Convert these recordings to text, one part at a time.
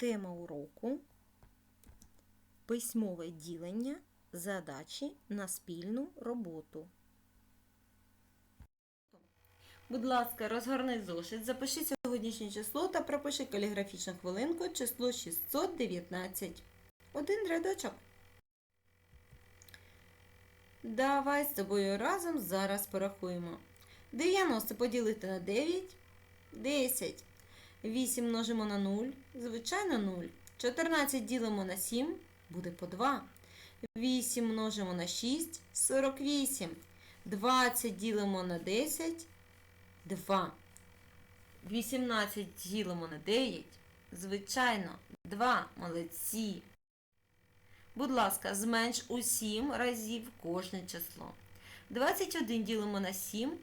Тема уроку письмове ділення задачі на спільну роботу. Будь ласка, розгорни зошит, запиши сьогоднішнє число та пропиши каліграфічну хвилинку число 619. Один рядочок. Давай з тобою разом зараз порахуємо. 90 поділити на 9 10. 8 множимо на 0, звичайно 0. 14 ділимо на 7, буде по 2. 8 множимо на 6, 48. 20 ділимо на 10, 2. 18 ділимо на 9, звичайно, 2. Молодці. Будь ласка, зменш у 7 разів кожне число. 21 ділимо на 7,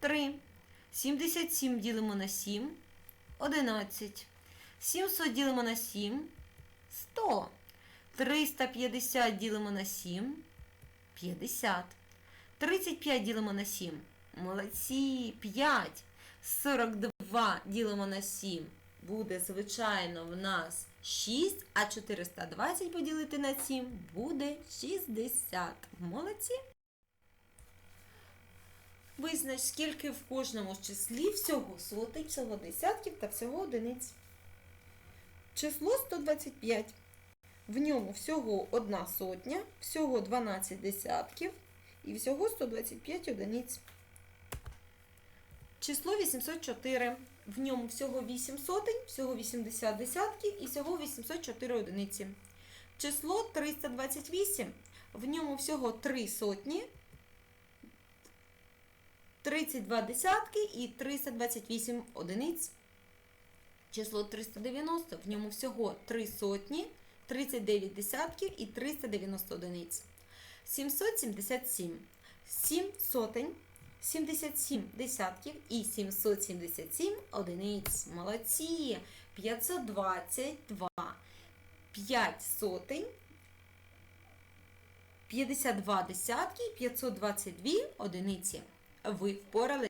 3. 77 ділимо на 7, 11. 700 ділимо на 7, 100. 350 ділимо на 7, 50. 35 ділимо на 7. Молодці, 5. 42 ділимо на 7. Буде, звичайно, в нас 6, а 420 поділити на 7 буде 60. Молодці. Визнач, скільки в кожному з числі всього сотень, всього десятків та всього одиниць. Число 125. В ньому всього одна сотня, всього 12 десятків і всього 125 одиниць. Число 804. В ньому всього 8 сотень, всього 80 десятків і всього 804 одиниці. Число 328. В ньому всього 3 сотні, 32 десятки і 328 одиниць. Число 390. В ньому всього 3 сотні, 39 десятків і 390 одиниць. 777. 7 сотень, 77 десятків і 777 одиниць. Молодці. 522. 5 сотень, 52 десятки і 522 одиниці. Ви впорали.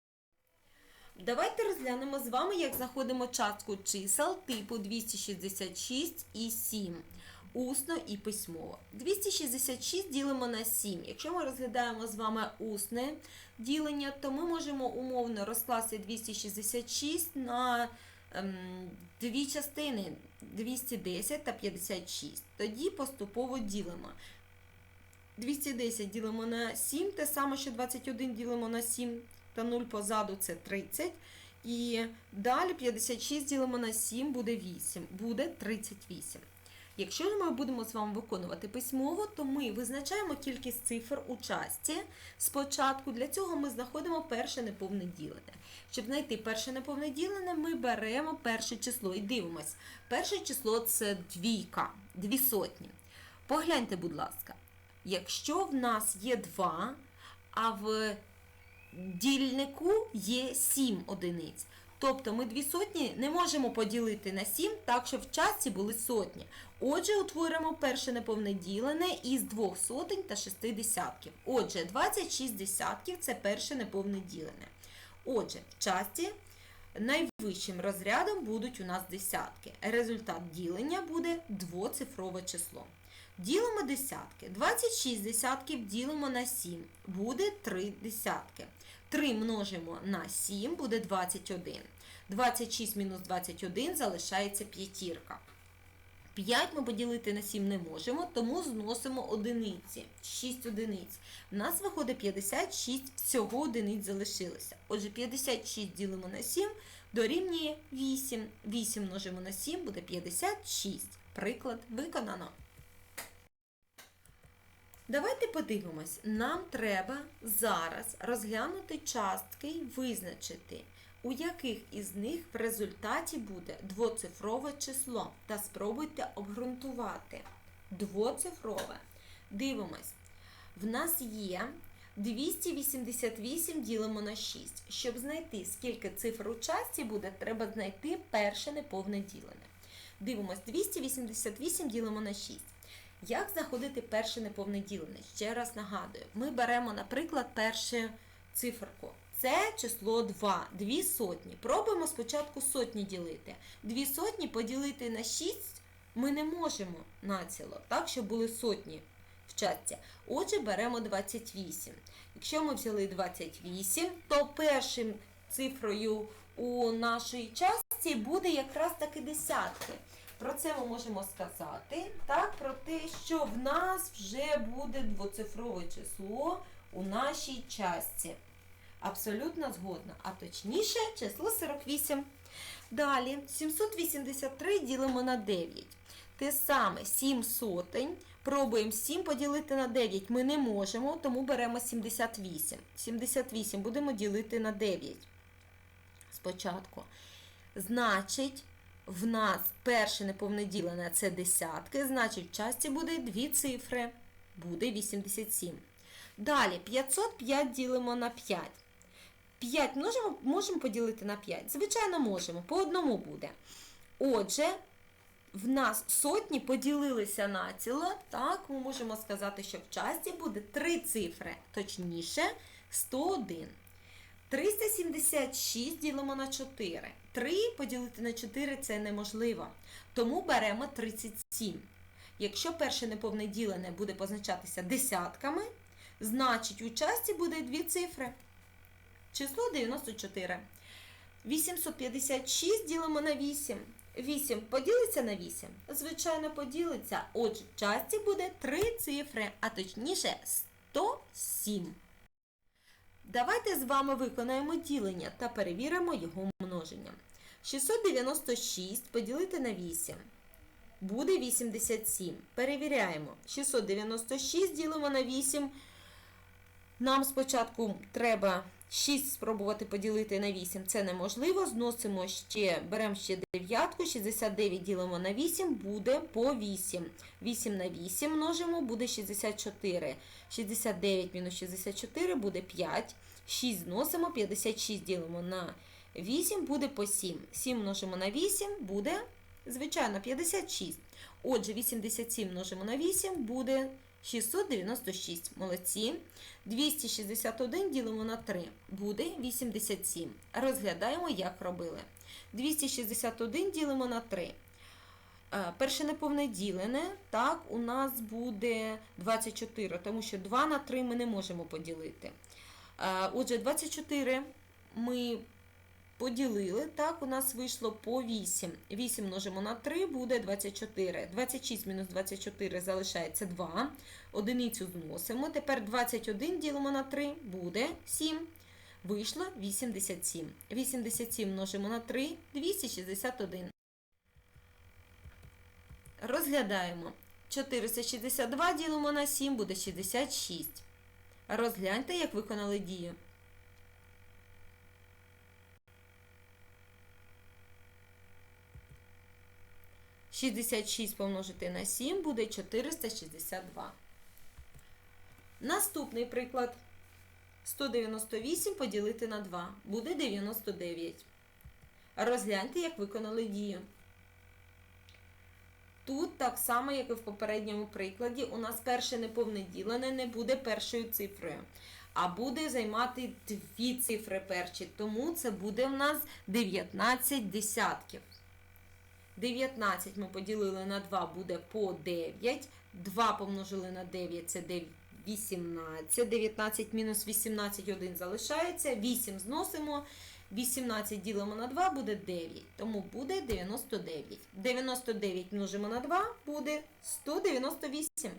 Давайте розглянемо з вами, як знаходимо частку чисел типу 266 і 7. Усно і письмово. 266 ділимо на 7. Якщо ми розглядаємо з вами усне ділення, то ми можемо умовно розкласти 266 на ем, дві частини 210 та 56. Тоді поступово ділимо. 210 ділимо на 7, те саме, що 21 ділимо на 7 та 0 позаду це 30. І далі 56 ділимо на 7 буде 8, буде 38. Якщо ми будемо з вами виконувати письмово, то ми визначаємо кількість цифр у часті. Спочатку для цього ми знаходимо перше неповне ділене. Щоб знайти перше неповне ділене, ми беремо перше число і дивимось. Перше число це двійка, дві сотні. Погляньте, будь ласка, якщо в нас є 2, а в дільнику є 7 одиниць. Тобто ми дві сотні не можемо поділити на 7, так щоб в часті були сотні. Отже, утворимо перше неповне ділене із двох сотень та 6 десятків. Отже, 26 десятків це перше неповне ділене. Отже, в часті найвищим розрядом будуть у нас десятки. Результат ділення буде двоцифрове число. Ділимо десятки. 26 десятків ділимо на 7, буде 3 десятки. 3 множимо на 7 буде 21. 26 мінус 21 залишається п'ятірка. 5 ми поділити на 7 не можемо, тому зносимо одиниці. 6 одиниць. У нас виходить 56, всього одиниць залишилося. Отже, 56 ділимо на 7 дорівнює 8. 8 множимо на 7 буде 56. Приклад виконано. Давайте подивимось, нам треба зараз розглянути частки і визначити, у яких із них в результаті буде двоцифрове число. Та спробуйте обґрунтувати. Двоцифрове. Дивимось. В нас є 288 ділимо на 6. Щоб знайти, скільки цифр у часті буде, треба знайти перше неповне ділене. Дивимось, 288 ділимо на 6. Як знаходити перше неповне ділене? Ще раз нагадую, ми беремо, наприклад, першу циферку. Це число 2, 2 сотні. Пробуємо спочатку сотні ділити. 2 сотні поділити на 6 ми не можемо націло, так, щоб були сотні в частці. Отже, беремо 28. Якщо ми взяли 28, то першим цифрою у нашій частці буде якраз таки десятки. Про це ми можемо сказати, так, про те, що в нас вже буде двоцифрове число у нашій частці. Абсолютно згодна. А точніше, число 48. Далі, 783 ділимо на 9. Те саме 7 сотень. Пробуємо 7 поділити на 9. Ми не можемо, тому беремо 78. 78 будемо ділити на 9. Спочатку. Значить, в нас перше неповне ділене це десятки, значить, в часті буде дві цифри. Буде 87. Далі 505 ділимо на 5. 5 можемо, можемо поділити на 5? Звичайно, можемо. По одному буде. Отже, в нас сотні поділилися на ціло. Так, ми можемо сказати, що в часті буде три цифри, точніше 101. 376 ділимо на 4. 3 поділити на 4 це неможливо. Тому беремо 37. Якщо перше неповне ділене буде позначатися десятками, значить у часті буде дві цифри. Число 94. 856 ділимо на 8. 8 поділиться на 8? Звичайно, поділиться. Отже, в часті буде 3 цифри, а точніше 107. Давайте з вами виконаємо ділення та перевіримо його множення. 696 поділити на 8. Буде 87. Перевіряємо. 696 ділимо на 8. Нам спочатку треба 6 спробувати поділити на 8. Це неможливо. Зносимо ще, беремо ще дев'ятку. 69 ділимо на 8, буде по 8. 8 на 8 множимо, буде 64. 69 мінус 64 буде 5. 6 зносимо, 56 ділимо на 8, буде по 7. 7 множимо на 8, буде, звичайно, 56. Отже, 87 множимо на 8, буде 696. Молодці. 261 ділимо на 3, буде 87. Розглядаємо, як робили. 261 ділимо на 3. Е, Перше неповне ділене, так, у нас буде 24, тому що 2 на 3 ми не можемо поділити. Е, Отже, 24 ми поділили, так, у нас вийшло по 8. 8 множимо на 3, буде 24. 26 мінус 24 залишається 2. Одиницю зносимо. Тепер 21 ділимо на 3, буде 7. Вийшло 87. 87 множимо на 3, 261. Розглядаємо. 462 ділимо на 7, буде 66. Розгляньте, як виконали дію. Шістдесят шість помножити на 7 буде 462. Наступний приклад. 198 поділити на 2 буде 99. Розгляньте, як виконали дію. Тут так само, як і в попередньому прикладі, у нас перше неповне ділене не буде першою цифрою, а буде займати дві цифри перші. Тому це буде в нас 19 десятків. 19 ми поділили на 2 буде по 9. 2 помножили на 9 це 18. 19 мінус 18 1 залишається. 8 зносимо. 18 ділимо на 2 буде 9, тому буде 99. 99 множимо на 2 буде 198.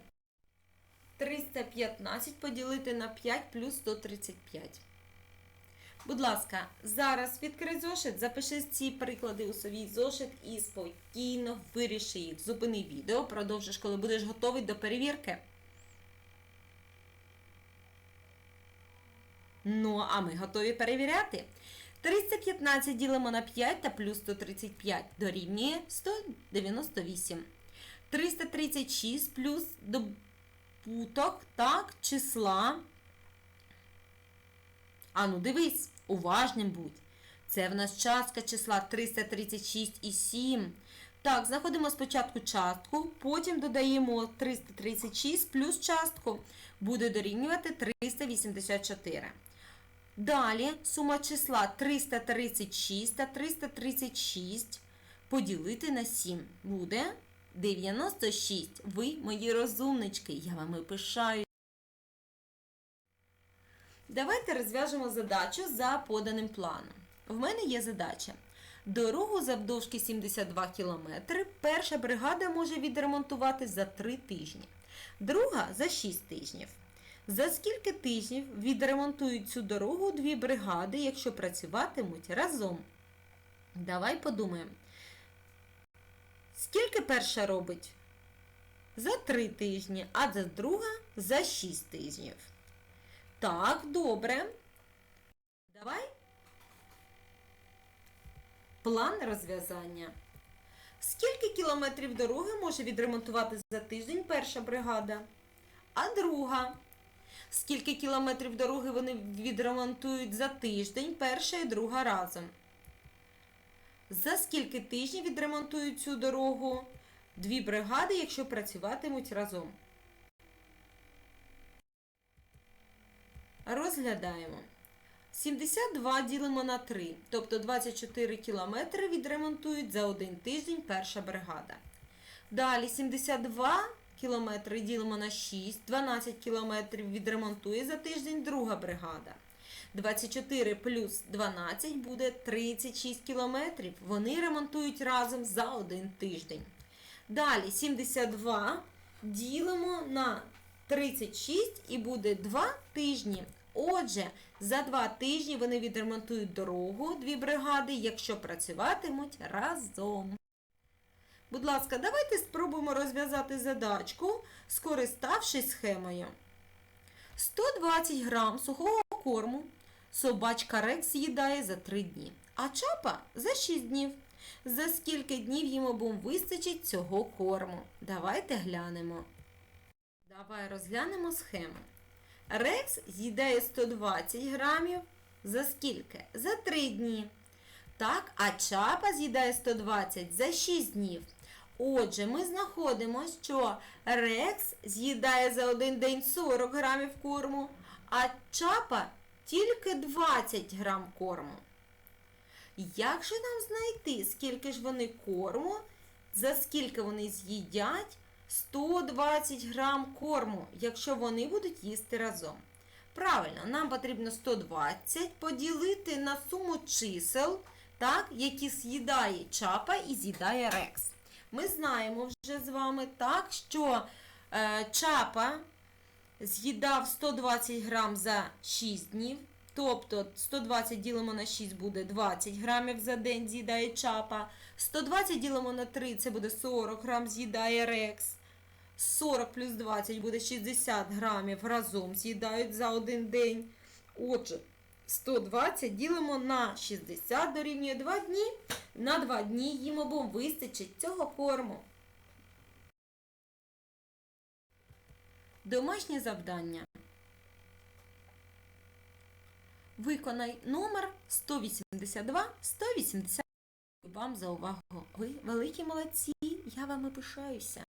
315 поділити на 5 плюс 135. Будь ласка, зараз відкрий зошит, запиши ці приклади у свій зошит і спокійно виріши їх. Зупини відео, продовжиш, коли будеш готовий до перевірки. Ну, а ми готові перевіряти. 315 ділимо на 5 та плюс 135 дорівнює 198. 336 плюс добуток так, числа. Ану, дивись, уважним будь. Це в нас частка числа 336 і 7. Так, знаходимо спочатку частку, потім додаємо 336 плюс частку. Буде дорівнювати 384. Далі сума числа 336 та 336 поділити на 7 буде 96. Ви, мої розумнички, я вами пишаю. Давайте розв'яжемо задачу за поданим планом. В мене є задача. Дорогу завдовжки 72 км перша бригада може відремонтувати за 3 тижні, друга за 6 тижнів. За скільки тижнів відремонтують цю дорогу дві бригади, якщо працюватимуть разом? Давай подумаємо. Скільки перша робить? За 3 тижні, а за друга за 6 тижнів. Так, добре. Давай. План розв'язання. Скільки кілометрів дороги може відремонтувати за тиждень перша бригада? А друга? Скільки кілометрів дороги вони відремонтують за тиждень перша і друга разом? За скільки тижнів відремонтують цю дорогу дві бригади, якщо працюватимуть разом? Розглядаємо. 72 ділимо на 3, тобто 24 кілометри відремонтують за один тиждень перша бригада. Далі 72 кілометри ділимо на 6, 12 кілометрів відремонтує за тиждень друга бригада. 24 плюс 12 буде 36 кілометрів. Вони ремонтують разом за один тиждень. Далі 72 ділимо на 36 і буде 2 тижні. Отже, за 2 тижні вони відремонтують дорогу, дві бригади, якщо працюватимуть разом. Будь ласка, давайте спробуємо розв'язати задачку, скориставшись схемою. 120 грам сухого корму собачка Рекс з'їдає за 3 дні, а чапа за 6 днів. За скільки днів їм обом вистачить цього корму? Давайте глянемо. Давай розглянемо схему. Рекс з'їдає 120 грамів за скільки? За 3 дні. Так, а чапа з'їдає 120 за 6 днів. Отже, ми знаходимо, що Рекс з'їдає за один день 40 грамів корму, а чапа тільки 20 грам корму. Як же нам знайти, скільки ж вони корму, за скільки вони з'їдять 120 грам корму, якщо вони будуть їсти разом? Правильно, нам потрібно 120 поділити на суму чисел, так, які з'їдає чапа і з'їдає рекс. Ми знаємо вже з вами так, що е, чапа з'їдав 120 грам за 6 днів. Тобто 120 ділимо на 6 буде 20 грамів за день з'їдає чапа. 120 ділимо на 3 це буде 40 грам з'їдає рекс. 40 плюс 20 буде 60 грамів разом з'їдають за один день. Отже, 120 ділимо на 60 дорівнює 2 дні. На 2 дні їм обом вистачить цього корму. Домашнє завдання. Виконай номер 182 180. Вам за увагу. Ви великі молодці. Я вами пишаюся.